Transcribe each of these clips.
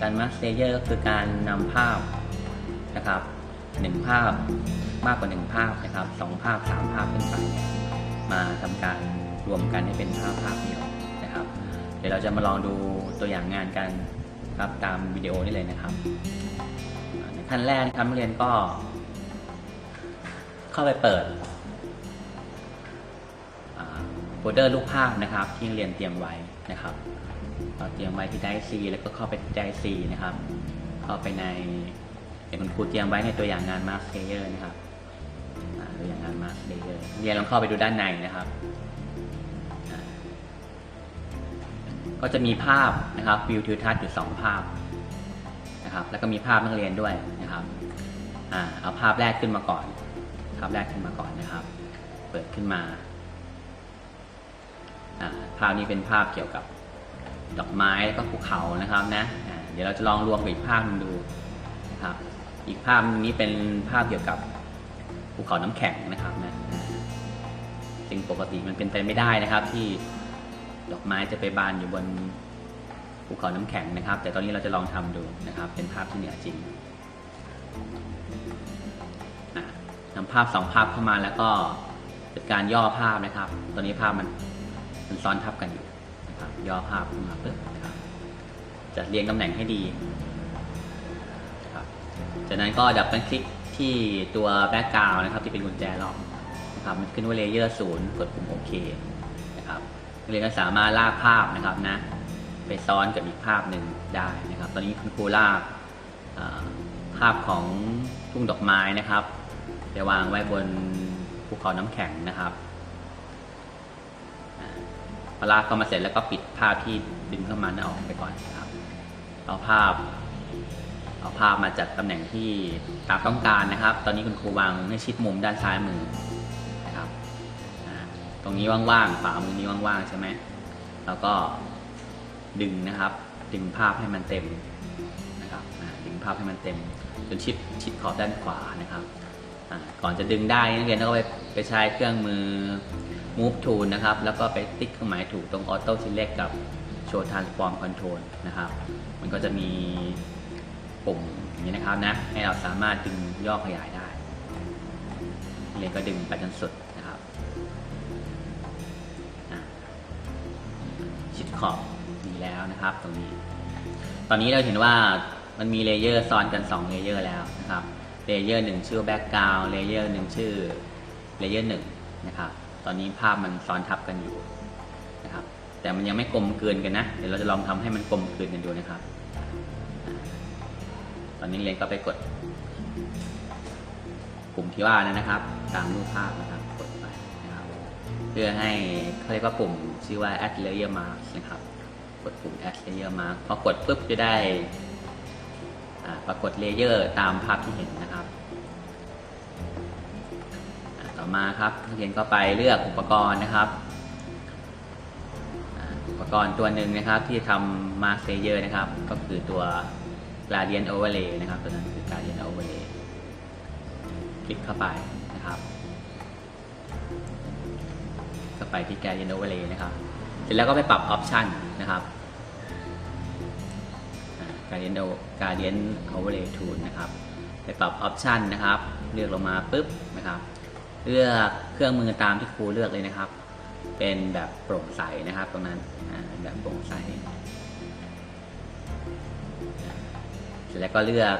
นะครับการ mask layer ก็คือการนำภาพนะครับหนึ่งภาพมากกว่าหนึ่งภาพนะครับสองภาพสามภาพขึ้นไปมาทำการรวมกันให้เป็นภาพภาพเดียวนะครับ เดี๋ยวเราจะมาลองดูตัวอย่างงานกันครับตามวิดีโอนี้เลยนะครับอ่านขั้นแรกนะครับนักเรียนก็ เข้าไปเปิดโฟลเดอร์รูปภาพนะครับ ที่เรียนเตรียมไว้นะครับ เตรียมไว้ที่ไดซีแล้วก็เข้าไปที่ไดซีนะครับ เข้าไปในเดี๋ยวคุณครูเตรียมไว้ในตัวอย่างงาน Mask Layer นะครับตัวอย่างงาน Mask Layer เรียนลองเข้าไปดูด้านในนะครับ ก็จะมีภาพนะครับวิวทิวทัศน์อยู่สองภาพนะครับแล้วก็มีภาพนักเรียนด้วยนะครับอเอาภาพแรกขึ้นมาก่อน ภาพแรกขึ้นมาก่อนนะครับ เปิดขึ้นมาภาพนี้เป็นภาพเกี่ยวกับ ดอกไม้แล้วก็ภูเขานะครับนะเดี๋ยวเราจะลองรวมกับอีกภาพหนึงดูนะครับอีกภาพนี้เป็นภาพเกี่ยวกับภูเขาน้ำแข็งนะครับนะซึ่งปกติมันเป็นไปไม่ได้นะครับ ที่ดอกไม้จะไปบานอยู่บนภูเขาน้ำแข็งนะครับ แต่ตอนนี้เราจะลองทำดูนะครับ เป็นภาพที่เหนือจริงอะนำภาพสองภาพเข้ามาแล้วก็เป็นการย่อภาพนะครับ ตอนนี้ภาพมันมันซ้อนทับกันอยู่ ย่อภาพขึ้นมาปึ๊บครับจัดเรียงตำแหน่งให้ดีครับจากนั้นก็ดับเบิลคลิกที่ตัวแบ็กกราวนะครับที่เป็นกุญแจล็อกนะครับมันขึ้นว่าเลเยอร์ศูนย์กดปุ่มโอเคนะครับนักเรียนก็สามารถลากภาพนะครับนะไปซ้อนกับอีกภาพหนึ่งได้นะครับ ตอนนี้คุณครูลากภาพของทุ่งดอกไม้นะครับไปวางไว้บนภูเขาน้ำแข็งนะครับ ลากเข้ามาเสร็จแล้วก็ปิดภาพที่ดึงเข้ามานั้นออกไปก่อนนะครับ เอาภาพ เอาภาพมาจัดตำแหน่งที่ตามต้องการนะครับ ตอนนี้คุณครูวางให้ชิดมุมด้านซ้ายมือนะครับตรงนี้ว่างๆฝามือนี้ว่างๆใช่ไหมแล้วก็ดึงนะครับ ดึงภาพให้มันเต็มนะครับดึงภาพให้มันเต็มจนชิดชิดขอบด้านขวานะครับก่อนจะดึงได้นักเรียนต้องไปไปใช้เครื่องมือ move to นะครับ แล้วก็ไปติ๊กเครื่องหมายถูกตรง auto select กับ show transform control นะครับ มันก็จะมีปุ่มอย่างนี้นะครับนะ ให้เราสามารถดึงย่อขยายได้เรียก็ดึงไปจนสุดนะครับชิดขอบมีแล้วนะครับ ตรงนี้ ตอนนี้เราเห็นว่ามันมีเลเยอร์ซ้อนกัน 2 เลเยอร์แล้วนะครับ เลเยอร์หนึ่งชื่อ background เลเยอร์หนึ่งชื่อ เลเยอร์หนึ่งนะครับ ตอนนี้ภาพมันซ้อนทับกันอยู่นะครับ แต่มันยังไม่กลมเกลืนกันนะ เดี๋ยวเราจะลองทำให้มันกลมเกลืนกันดูนะครับ ตอนนี้เรียนก็ไปกดปุ่มที่ว่านั้นนะครับ ตามรูปภาพนะครับ กดไปนะครับ เพื่อให้เขาเรียกว่าปุ่มชื่อว่า add layer mask นะครับ กดปุ่ม add layer mask พอกดปุ๊บจะได้อ่าปรากฏเลเยอร์ตามภาพที่เห็นนะครับ มาครับนักเรียนก็ไปเลือกอุปกรณ์นะครับ อุปกรณ์ตัวหนึ่งนะครับที่ทำ Mask Layer นะครับ ก็คือตัว Gradient Overlay นะครับ ตัวนั้นคือ Gradient Overlay คลิกเข้าไปนะครับเข้าไปที่ Gradient Overlay นะครับ เสร็จแล้วก็ไปปรับ Option นะครับอ่า Gradient O- Gradient Overlay Tool นะครับไปปรับ Option นะครับ เลือกลงมาปุ๊บนะครับ เลือกเครื่องมือตามที่ครูเลือกเลยนะครับ เป็นแบบโปร่งใสนะครับ ตรงนั้นแบบโปร่งใสเสร็จแล้วก็เลือก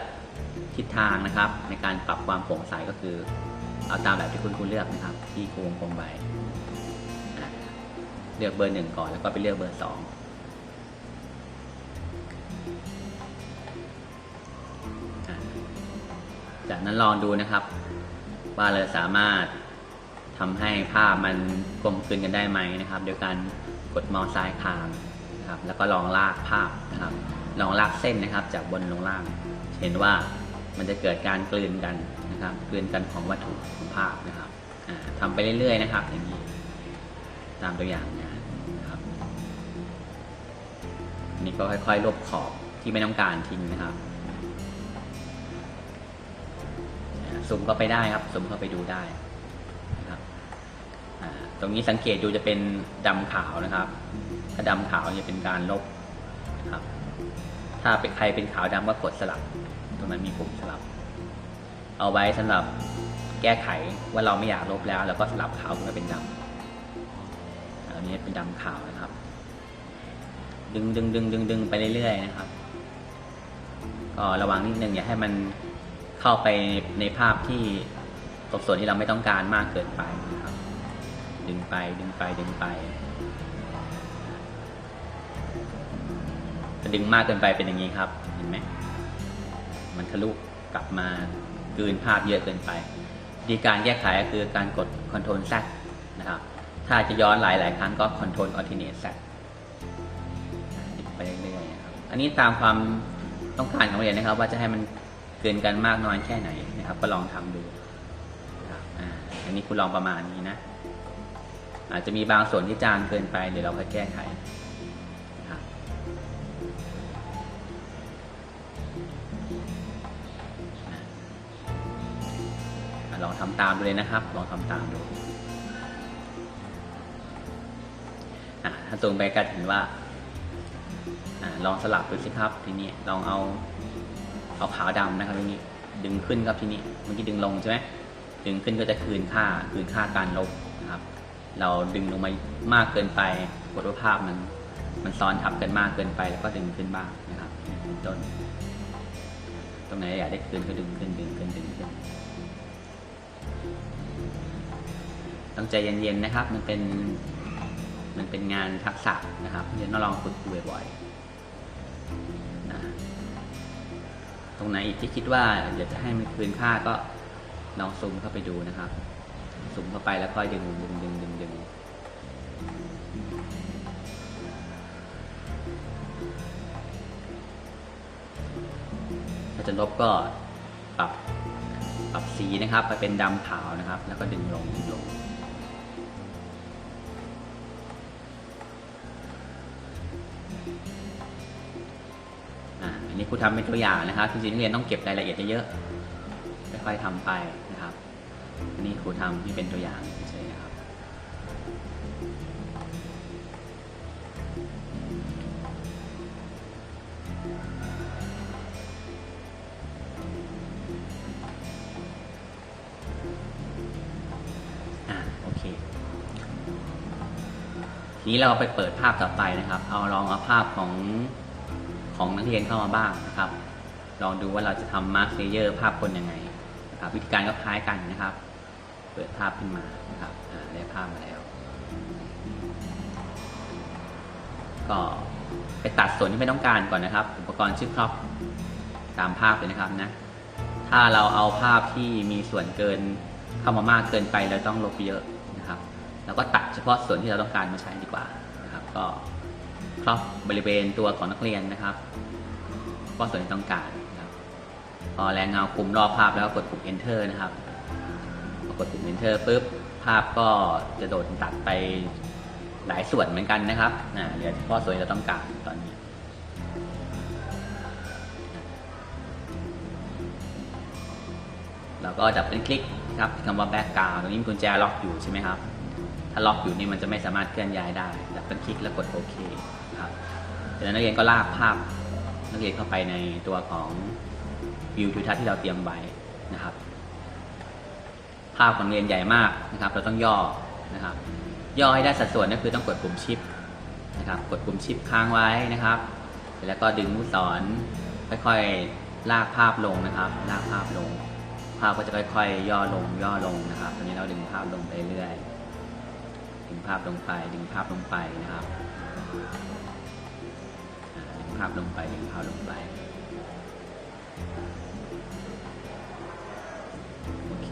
ทิศทางนะครับ ในการปรับความโปร่งใสก็คือ เอาตามแบบที่คุณครูเลือกนะครับ ที่ครูวงกลมไว้เลือกเบอร์หนึ่งก่อนแล้วก็ไปเลือกเบอร์สองจากนั้นลองดูนะครับ ว่าเราสามารถทำให้ภาพมันกลมกลืนกันได้ไหมนะครับ โดยการกดเมาส์ซ้ายค้างนะครับ แล้วก็ลองลากภาพนะครับ ลองลากเส้นนะครับ จากบนลงล่าง เห็นว่ามันจะเกิดการกลืนกันนะครับ กลืนกันของวัตถุของภาพนะครับอ่าทำไปเรื่อยๆนะครับ อย่างนี้ ตามตัวอย่างนะครับนนี้ก็ค่อยๆลบขอบที่ไม่ต้องการทิ้งนะครับ ซูมเข้าไปได้ครับซูมเข้าไปดูได้นะครับตรงนี้สังเกตดูจะเป็นดำขาวนะครับ ถ้าดำขาวจะเป็นการลบนะครับ ถ้าเป็นใครเป็นขาวดำก็กดสลับ ตรงนั้นมีปุ่มสลับ เอาไว้สำหรับแก้ไขว่าเราไม่อยากลบแล้ว แล้วก็สลับขาวมาเป็นดำอันนี้เป็นดำขาวนะครับ ดึงดึงดึงดึงดึงไปเรื่อยๆนะครับก็ระวังนิดนึงอย่าให้มัน เข้าไปในภาพที่ตรงส่วนที่เราไม่ต้องการมากเกินไปนะครับ ดึงไปดึงไปดึงไปถ้าดึงมากเกินไปเป็นอย่างนี้ครับ เห็นไหมมันทะลุกลับมากลืนภาพเยอะเกินไปวิธีการแก้ไขก็คือการกด Ctrl Z นะครับ ถ้าจะย้อนหลายหลายครั้งก็ Ctrl Alternate Z ไปเรื่อยๆนะครับ อันนี้ตามความต้องการของเรียนนะครับ ว่าจะให้มัน เกินกันมากน้อยแค่ไหนนะครับ ก็ลองทำดูอ่าอันนี้คุณลองประมาณนี้นะ อาจจะมีบางส่วนที่จางเกินไปเดี๋ยวเราค่อยแก้ไขลองทำตามดูเลยนะครับ ลองทำตามดูถ้าตรงไปก็เห็นว่าอลองสลับดูสิครับ ทีนี้ลองเอา เอาขาวดำนะครับทีนี้ดึงขึ้นครับทีนี้เมื่อกี้ดึงลงใช่ไหมดึงขึ้นก็จะคืนค่าคืนค่าการลบนะครับ เราดึงลงมามากเกินไปกดว่าภาพมันมันซ้อนทับกันมากเกินไปแล้วก็ดึงขึ้นบ้างนะครับเป็นต้นตรงไหนอยากได้คืนก็ดึงขึ้นดึงขึ้นดึงขึ้นต้องใจเย็นๆนะครับ มันเป็นมันเป็นงานทักษะนะครับเดี๋ยวต้องลองฝึกดูบ่อยๆ ตรงไหนอีกที่คิดว่าอยากจะให้มันคืนค่าก็ลองซูมเข้าไปดูนะครับสูงเข้าไปแล้วค่อยดึงดึงดึงดึงดึงถ้าจะลบก็ปรับปรับสีนะครับ ไปเป็นดำขาวนะครับ แล้วก็ดึงลงดึงลง อันนี้ครูทำเป็นตัวอย่างนะครับจริงๆนักเรียนต้องเก็บรายละเอียดเยอะๆค่อยๆทำไปนะครับ อันนี้ครูทำที่เป็นตัวอย่างเฉยๆนะครับ อ่าโอเค ทีนี้เราไปเปิดภาพต่อไปนะครับ เอาลองเอาภาพของ ของนักเรียนเข้ามาบ้างนะครับ ลองดูว่าเราจะทำมาร์คเลเยอร์ภาพคนยังไงนะครับวิธีการก็คล้ายกันนะครับ เปิดภาพขึ้นมานะครับอ่าได้ภาพมาแล้ว ก็ไปตัดส่วนที่ไม่ต้องการก่อนนะครับ อุปกรณ์ชื่อครอปตามภาพเลยนะครับนะถ้าเราเอาภาพที่มีส่วนเกินเข้ามามากเกินไปเราต้องลบเยอะนะครับ แล้วก็ตัดเฉพาะส่วนที่เราต้องการมาใช้ดีกว่านะครับ ก็ ครอบบริเวณตัวของนักเรียนนะครับเฉพาส่วนที่ต้องการนะครับพอแรงเงากลุ่มรอบภาพแล้วกดปุ่ม enter นะครับพอกดปุ่ม enter ปุ๊บภาพก็จะโดดตัดไปหลายส่วนเหมือนกันนะครับอ่าเหลือเฉพาะส่วนที่เราต้องการตอนนี้เราก็ดับเบิลคลิกนะครับคำว่า background ตรงนี้มีกุญแจล็อกอยู่ใช่ไหมครับ ถ้าล็อกอยู่นี่มันจะไม่สามารถเคลื่อนย้ายได้ดับเบิลคลิกแล้วกดโอเค ครับจากนั้นนักเรียนก็ลากภาพนักเรียนเข้าไปในตัวของวิวทิวทัศน์ที่เราเตรียมไว้นะครับ ภาพของเรียนใหญ่มากนะครับ เราต้องย่อนะครับ ย่อให้ได้สัดส่วนก็คือต้องกดปุ่มชิปนะครับ กดปุ่มชิปค้างไว้นะครับ แล้วก็ดึงลูกศรค่อยๆลากภาพลงนะครับ ลากภาพลง ภาพก็จะค่อยๆ ย่อลง ย่อลงนะครับ ตอนนี้เราดึงภาพลงไปเรื่อย ดึงภาพลงไป ดึงภาพลงไปนะครับ ภาพลงไปดึงภาพลงไป โอเค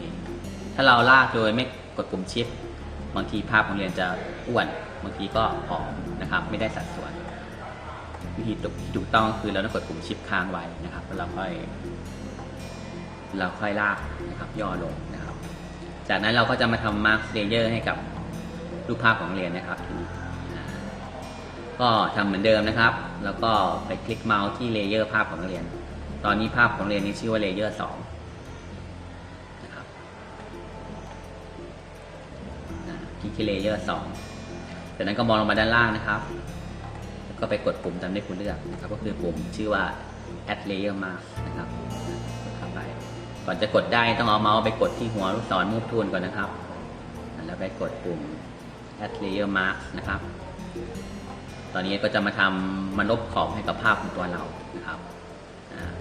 ถ้าเราลากโดยไม่กดปุ่มชิป บางทีภาพของเรียนจะอ้วน บางทีก็ผอมนะครับ ไม่ได้สัดส่วน วิธีถูกต้องคือเราต้องกดปุ่มชิปค้างไว้นะครับแล้วเราค่อย เราค่อยลากนะครับ ย่อลงนะครับ จากนั้นเราก็จะมาทำมาร์คเลเยอร์ให้กับรูปภาพของเรียนนะครับทีนี้ ก็ทำเหมือนเดิมนะครับ แล้วก็ไปคลิกเมาส์ที่เลเยอร์ภาพของเรียน ตอนนี้ภาพของเรียนนี้ชื่อว่าเลเยอร์สองนะครับคคลิกที่เลเยอร์สองจากนั้นก็มองลงมาด้านล่างนะครับ แล้วก็ไปกดปุ่มตามที่คุณเลือกนะครับ ก็คือปุ่มชื่อว่า add layer mask นะครับกดเข้าไป ก่อนจะกดได้ต้องเอาเมาส์ไปกดที่หัวลูกศร move tool ก่อนนะครับ แล้วไปกดปุ่ม add layer mask นะครับ ตอนนี้ก็จะมาทำมันลบขอบให้กับภาพของตัวเรานะครับ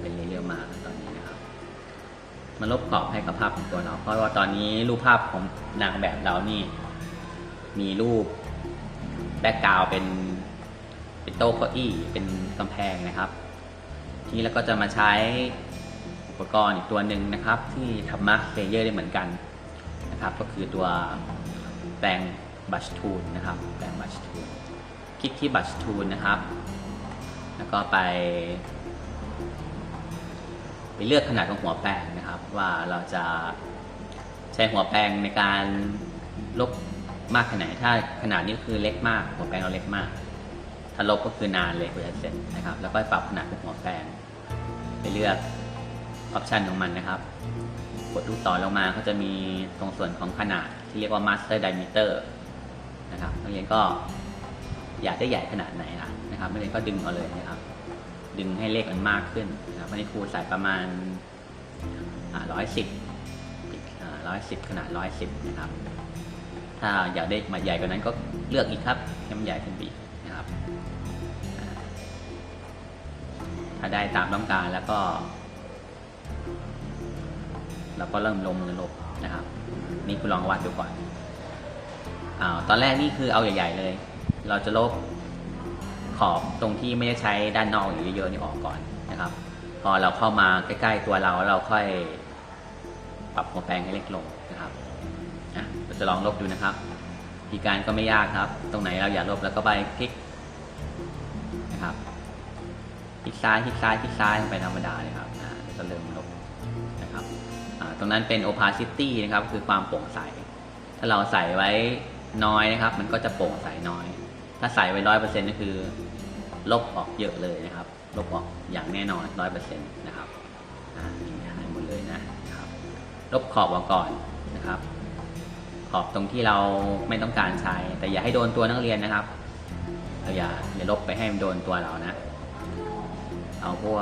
เป็น layer mask ตอนนี้นะครับมันลบขอบให้กับภาพของตัวเรา เพราะว่าตอนนี้รูปภาพของนางแบบเรานี่ มีรูปแบ็กกราวเป็นเป็นโต๊ะเก้าอี้เป็นกำแพงนะครับ ทีนี้เราก็จะมาใช้อุปกรณ์อีกตัวหนึ่งนะครับ ที่ทำมาร์คเลเยอร์ได้เหมือนกันนะครับ ก็คือตัวแปรงบัชทูลนะครับแปรงบัชทูล คลิกที่บัตชทูลนะครับ แล้วก็ไป ไปเลือกขนาดของหัวแปรงนะครับ ว่าเราจะใช้หัวแปรงในการลบมากขนาดไหนถ้าขนาดนี้คือเล็กมาก หัวแปรงเราเล็กมาก ถ้าลบก็คือนานเลยกว่าจะเสร็จนะครับ แล้วก็ปรับขนาดของหัวแปรงไปเลือกออปชันของมันนะครับ กดลูกศรลงมาก็จะมีตรงส่วนของขนาดที่เรียกว่า master diameter นะครับนักเรียนก็ อยากได้ใหญ่ขนาดไหนล่ะนะครับนักเรียก็ดึงเอาเลยนะครับ ดึงให้เลขมันมากขึ้นนะครับวันนี้ครูใส่ประมาณร้อยสิบร้อยสิบขนาดร้อยสิบนะครับ ถ้าอยากได้มาใหญ่กว่านั้นก็เลือกอีกครับให้มันใหญ่ขึ้นไปอีกนะครับ ถ้าได้ตามต้องการแล้วก็ เราก็เริ่มลงมือลบนะครับ นี่คุณลองวัดดูก่อนอาตอนแรกนี่คือเอาใหญ่ ๆ เลย เราจะลบขอบตรงที่ไม่ได้ใช้ด้านนอกอยู่เยอะๆนี่ออกก่อนนะครับ พอเราเข้ามาใกล้ๆตัวเราเราค่อยปรับหัวแปรงให้เล็กลงนะครับเราจะลองลบดูนะครับวิธีการก็ไม่ยากครับ ตรงไหนเราอยากลบแล้วก็ไปคลิกนะครับคลิกซ้ายคลิกซ้ายคลิกซ้ายไปธรรมดาเลยครับจะเริ่มลบนะครับตรงนั้นเป็น opacity นะครับคือความโปร่งใส ถ้าเราใส่ไว้น้อยนะครับ มันก็จะโปร่งใสน้อย ถ้าใส่ไว้ร้อยเปอร์เซ็นต์ก็คือ ลบออกเยอะเลยนะครับ ลบออกอย่างแน่นอนร้อยเปอร์เซ็นต์นะครับอ่าหายหมดเลยนะครับ ลบขอบออกก่อนนะครับ ขอบตรงที่เราไม่ต้องการใช้ แต่อย่าให้โดนตัวนักเรียนนะครับเราอย่าอย่าลบไปให้มันโดนตัวเรานะ เอาพวก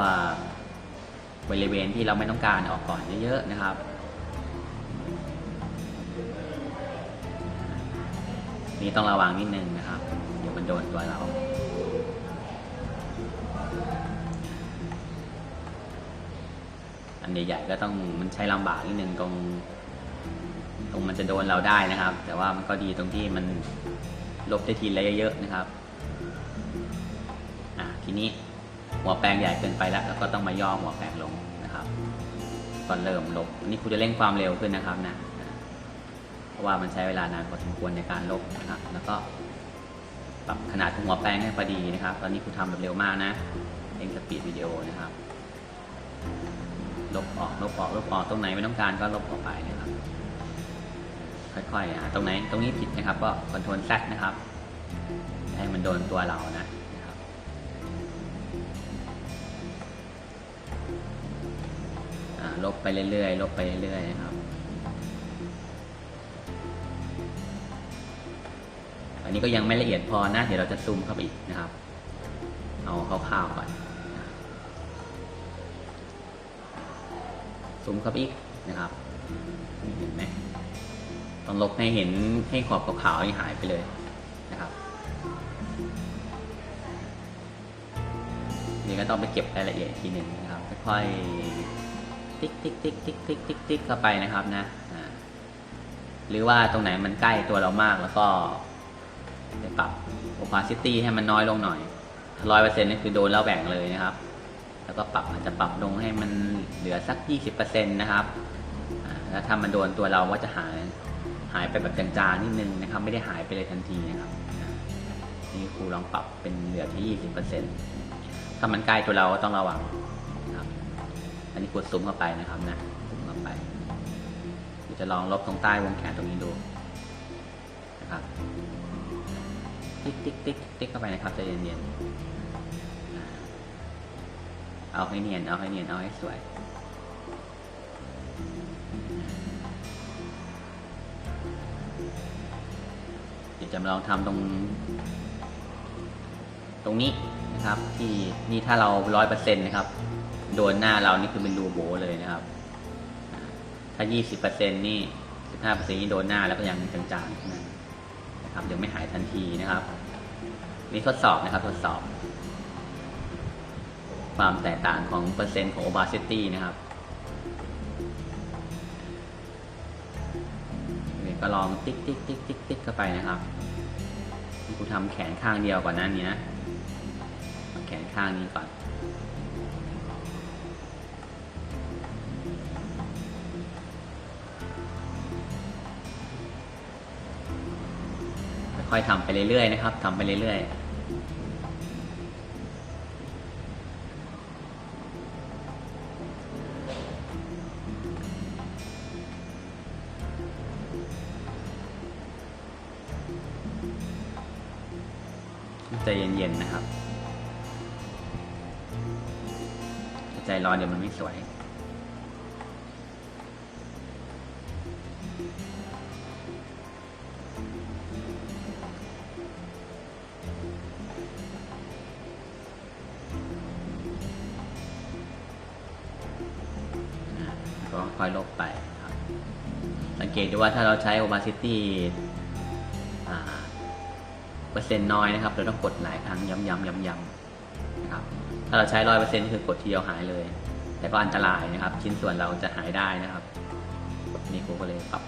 บริเวณที่เราไม่ต้องการออกก่อนเยอะๆนะครับนี่ต้องระวังนิดนึงนะครับ โดนตัวเรา อันใหญ่ๆก็ต้องมันใช้ลำบากนิดนึงตรงตรงมันจะโดนเราได้นะครับ แต่ว่ามันก็ดีตรงที่มันลบได้ทีละเยอะๆนะครับ อะทีนี้หัวแปรงใหญ่เกินไปแล้วเราก็ต้องมาย่อหัวแปรงลงนะครับก่อนเริ่มลบอันนี้ครูจะเร่งความเร็วขึ้นนะครับนะเพราะว่ามันใช้เวลานานพอสมควรในการลบนะครับ แล้วก็ ปรับขนาดหัวแปรงให้พอดีนะครับ ตอนนี้ครูทำแบบเร็วมากนะเร่งสปีดวิดีโอนะครับ ลบออก ลบออก ลบออก ตรงไหนไม่ต้องการก็ลบออกไปนะครับ ค่อยๆอะตรงไหน ตรงนี้ผิดนะครับ ก็คอนโทรลแซนะครับ ให้มันโดนตัวเรานะนะลบไปเรื่อยๆ ลบไปเรื่อยๆ นะครับ นนี้ก็ยังไม่ละเอียดพอนะ เดี๋ยวเราจะซูมเข้าไปอีกนะครับ เอาคร่าวๆก่อนซูมเข้าไปอีกนะครับนี่เห็นไหมต้องลบให้เห็นให้ขอบขาวๆนี่หายไปเลยนะครับนี่ก็ต้องไปเก็บรายละเอียดทีหนึ่งนะครับค่อยๆติ๊กติ๊กติ๊กติ๊กติ๊กติ๊กติ๊กเข้าไปนะครับนะหรือว่าตรงไหนมันใกล้ตัวเรามากแล้วก็ ไปปรับ opacity ให้มันน้อยลงหน่อยร้อยเปอร์เซ็นต์นี่คือโดนแล้วแบ่งเลยนะครับ แล้วก็ปรับอาจจะปรับลงให้มันเหลือสักยี่สิบเปอร์เซ็นต์นะครับ แล้วถ้ามันโดนตัวเราก็จะหายหายไปแบบจางๆนิดนึงนะครับ ไม่ได้หายไปเลยทันทีนะครับนี่ครูลองปรับเป็นเหลือที่ยี่สิบเปอร์เซ็นต์ถ้ามันใกล้ตัวเราก็ต้องระวังนะครับ อันนี้กดซูมเข้าไปนะครับนะซูมเข้าไปจะลองลบตรงใต้วงแขนตรงนี้ดูนะครับ ติ๊กติ๊กติ๊กติ๊กเข้าไปนะครับใจเย็นๆเอาให้เนียน เอาให้เนียน เอาให้สวย เดี๋ยวจะลองทำตรง ตรงนี้นะครับ ที่นี่ถ้าเราร้อยเปอร์เซ็นต์นะครับ โดนหน้าเรานี่คือเป็นรูโบเลยนะครับ ถ้ายี่สิบเปอร์เซ็นต์นี่สิบห้าเปอร์เซ็นต์นี่โดนหน้าแล้วก็ยังจางๆนั้น นะครับยังไม่หายทันทีนะครับนี่ทดสอบนะครับทดสอบ ความแตกต่างของเปอร์เซ็นต์ของ opacity นะครับเดี๋ยวก็ลองติ๊กติ๊กติ๊กติ๊กติ๊กเข้าไปนะครับกูทำแขนข้างเดียวก่อนหน้านี้นะแขนข้างนี้ก่อน ค่อยทำไปเรื่อยๆนะครับทำไปเรื่อยๆใจเย็นๆนะครับ ใจร้อนเดี๋ยวมันไม่สวย ว่าถ้าเราใช้ opacity เปอร์เซ็นต์น้อยนะครับ เราต้องกดหลายครั้งย้ำๆย้ำๆนะครับ ถ้าเราใช้ร้อยเปอร์เซ็นต์คือกดทีเดียวหายเลย แต่ก็อันตรายนะครับ ชิ้นส่วนเราจะหายได้นะครับ นี่ครูก็เลยปรับ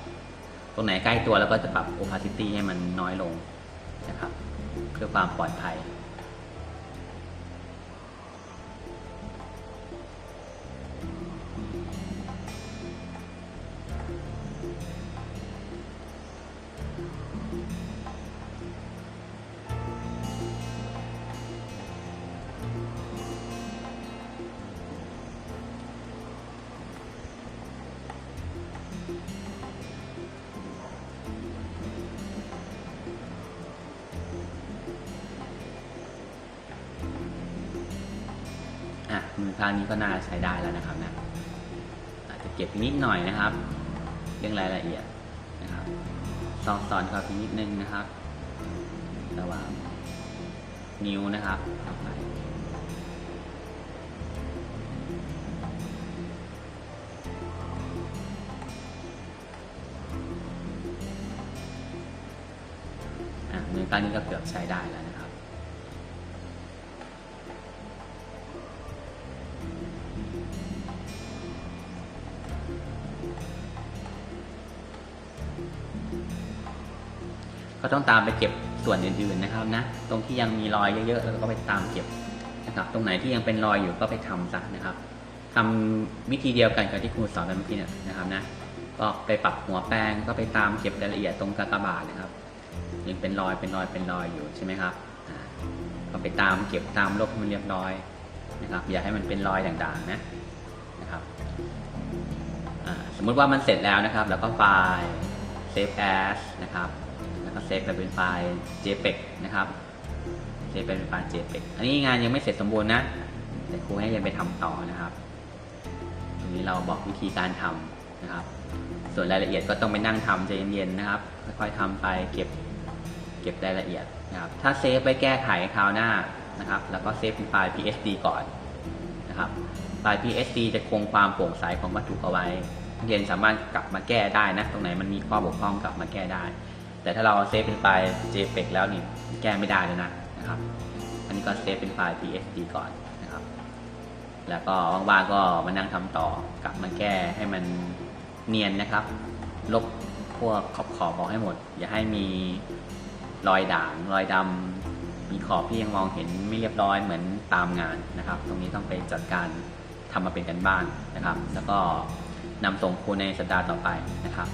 ตรงไหนใกล้ตัวแล้วก็จะปรับ opacity ให้มันน้อยลงนะครับ เพื่อความปลอดภัย มือข้างนี้ก็น่าใช้ได้แล้วนะครับนะอาจจะเก็บนิดหน่อยนะครับ เรื่องรายละเอียดนะครับซอกซอนเข้าไปนิดนึงนะครับ ระหว่างนิ้วนะครับเข้าไปมือข้างนี้ก็เกือบใช้ได้แล้วนะ ก็ต้องตามไปเก็บส่วนอื่นๆนะครับนะตรงที่ยังมีรอยเยอะๆแล้วก็ไปตามเก็บนะครับ ตรงไหนที่ยังเป็นรอยอยู่ก็ไปทำซะนะครับทำวิธีเดียวกันกับที่ครูสอนไปเมื่อกี้เนี่ยนะครับนะก็ไปปรับหัวแปรงก็ไปตามเก็บรายละเอียดตรงกากบาทนะครับ ยังเป็นรอยเป็นรอยเป็นรอยอยู่ใช่ไหมครับก็ไปตามเก็บตามลบมันเรียบร้อยนะครับอย่าให้มันเป็นรอยด่างๆนะนะครับสมมุติว่ามันเสร็จแล้วนะครับ แล้วก็ไฟล์ save as นะครับ แล้วก็เซฟไปเป็นไฟล์ JPEG นะครับเซฟไปเป็นไฟล์ JPEG อันนี้งานยังไม่เสร็จสมบูรณ์นะ แต่ครูให้ยังไปทำต่อนะครับตรงนี้เราบอกวิธีการทำนะครับ ส่วนรายละเอียดก็ต้องไปนั่งทำใจเย็นๆนะครับ ค่อยๆทำไปเก็บเก็บรายละเอียดนะครับ ถ้าเซฟไปแก้ไขคราวหน้านะครับ แล้วก็เซฟเป็นไฟล์ PSD ก่อนนะครับ ไฟล์ PSD จะคงความโปร่งใสของวัตถุเอาไว้ เรียนสามารถกลับมาแก้ได้นะ ตรงไหนมันมีข้อบกพร่องกลับมาแก้ได้ แต่ถ้าเราเซฟเป็นไฟล์ JPEG แล้วนี่แก้ไม่ได้เลยนะนะครับ อันนี้ก็เซฟเป็นไฟล์ PSD ก่อนนะครับ แล้วก็ว่างๆก็มานั่งทำต่อกลับมาแก้ให้มันเนียนนะครับ ลบพวกขอบขอบๆออกให้หมด อย่าให้มีรอยด่างรอยดำมีขอบที่ยังมองเห็นไม่เรียบร้อยเหมือนตามงานนะครับ ตรงนี้ต้องไปจัดการทำมาเป็นกันบ้านนะครับ แล้วก็ นำส่งครูในสัปดาห์ต่อไปนะครับ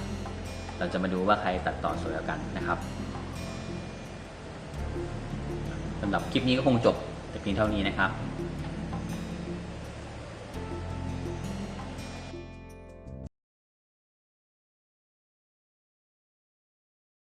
เราจะมาดูว่าใครตัดต่อสวยกันนะครับสำหรับคลิปนี้ก็คงจบแต่เพียงเท่านี้นะครับ